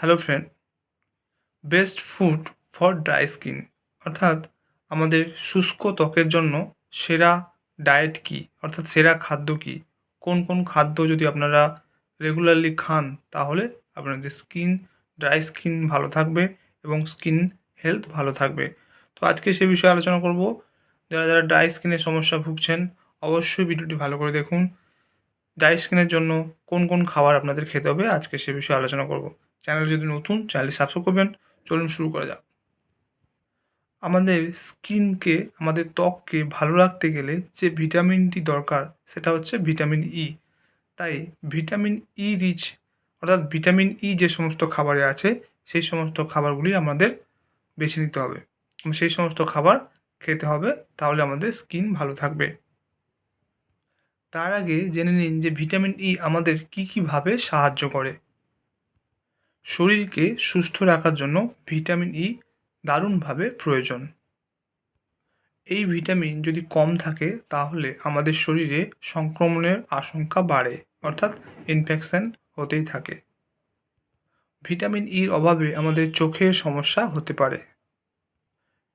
Hello friend best food for dry skin অর্থাৎ আমাদের শুষ্ক ত্বকের জন্য সেরা ডায়েট কী? অর্থাৎ সেরা খাদ্য কী? কোন কোন খাদ্য যদি আপনারা রেগুলারলি খান, তাহলে আপনাদের স্কিন ড্রাই স্কিন ভালো থাকবে এবং স্কিন হেলথ ভালো থাকবে। তো আজকে সে বিষয়ে আলোচনা করব। যারা যারা ড্রাই স্কিনের সমস্যা ভুগছেন, অবশ্যই ভিডিওটি ভালো করে দেখুন। ড্রাই স্কিনের জন্য কোন কোন খাবার আপনাদের খেতে হবে, আজকে সে বিষয়ে আলোচনা করব। চ্যানেল যদি নতুন চ্যানেলটি সাবস্ক্রাইব করবেন। চলুন শুরু করা যাক। আমাদের স্কিনকে আমাদের ত্বককে ভালো রাখতে গেলে যে ভিটামিনটি দরকার, সেটা হচ্ছে ভিটামিন ই তাই ভিটামিন ই রিচ অর্থাৎ ভিটামিন ই যে সমস্ত খাবারে আছে, সেই সমস্ত খাবারগুলি আমাদের বেছে নিতে হবে। সেই সমস্ত খাবার খেতে হবে, তাহলে আমাদের স্কিন ভালো থাকবে। তার আগে জেনে নিন যে ভিটামিন ই আমাদের কী কীভাবে সাহায্য করে। শরীরকে সুস্থ রাখার জন্য ভিটামিন ই দারুণভাবে প্রয়োজন। এই ভিটামিন যদি কম থাকে, তাহলে আমাদের শরীরে সংক্রমণের আশঙ্কা বাড়ে, অর্থাৎ ইনফেকশন হতেই থাকে। ভিটামিন ইর অভাবে আমাদের চোখের সমস্যা হতে পারে।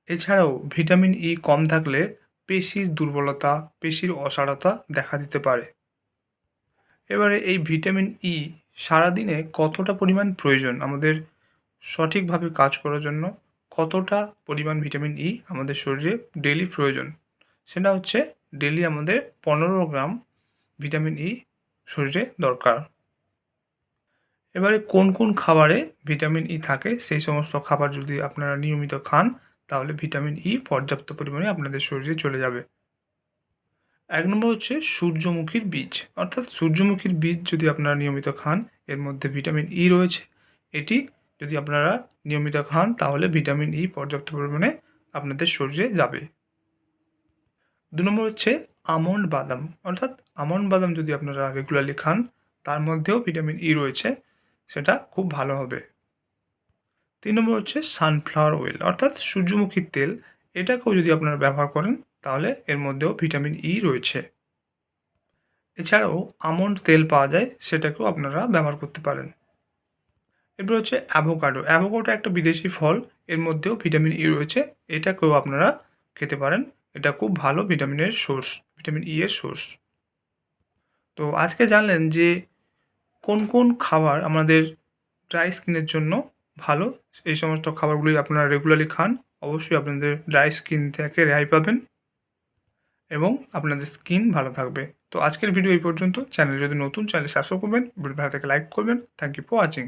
এছাড়াও ভিটামিন ই কম থাকলে পেশির দুর্বলতা, পেশির অসারতা দেখা দিতে পারে। এবারে এই ভিটামিন ই সারাদিনে কতটা পরিমাণ প্রয়োজন আমাদের সঠিকভাবে কাজ করার জন্য? কতটা পরিমাণ ভিটামিন ই আমাদের শরীরে ডেলি প্রয়োজন? সেটা হচ্ছে ডেলি আমাদের পনেরো গ্রাম ভিটামিন ই শরীরে দরকার। এবারে কোন কোন খাবারে ভিটামিন ই থাকে? সেই সমস্ত খাবার যদি আপনারা নিয়মিত খান, তাহলে ভিটামিন ই পর্যাপ্ত পরিমাণে আপনাদের শরীরে চলে যাবে। এক নম্বর হচ্ছে সূর্যমুখীর বীজ। অর্থাৎ সূর্যমুখীর বীজ যদি আপনারা নিয়মিত খান, এর মধ্যে ভিটামিন ই রয়েছে। এটি যদি আপনারা নিয়মিত খান, তাহলে ভিটামিন ই পর্যাপ্ত পরিমাণে আপনাদের শরীরে যাবে। দু নম্বর হচ্ছে আমন্ড বাদাম। অর্থাৎ আমন্ড বাদাম যদি আপনারা রেগুলারলি খান, তার মধ্যেও ভিটামিন ই রয়েছে, সেটা খুব ভালো হবে। তিন নম্বর হচ্ছে সানফ্লাওয়ার অয়েল। অর্থাৎ সূর্যমুখীর তেল, এটাকেও যদি আপনারা ব্যবহার করেন তাহলে এর মধ্যেও ভিটামিন ই রয়েছে। এছাড়াও আমন্ড তেল পাওয়া যায়, সেটাকেও আপনারা ব্যবহার করতে পারেন। এরপর হচ্ছে অ্যাভোকাডো। অ্যাভোকাডো একটা বিদেশি ফল, এর মধ্যেও ভিটামিন ই রয়েছে, এটাকেও আপনারা খেতে পারেন। এটা খুব ভালো ভিটামিনের সোর্স, ভিটামিন ই এর সোর্স। তো আজকে জানলেন যে কোন কোন খাবার আমাদের ড্রাই স্কিনের জন্য ভালো, এই সমস্ত খাবারগুলি আপনারা রেগুলারলি খান, অবশ্যই আপনাদের ড্রাই স্কিন থেকে রেহাই পাবেন। এবং আপনাদের স্কিন ভালো থাকবে। তো আজকের ভিডিও এই পর্যন্ত। চ্যানেল যদি নতুন চ্যানেল সাবস্ক্রাইব করবেন। ভিডিও ভালো থেকে লাইক করবেন। Thank you for watching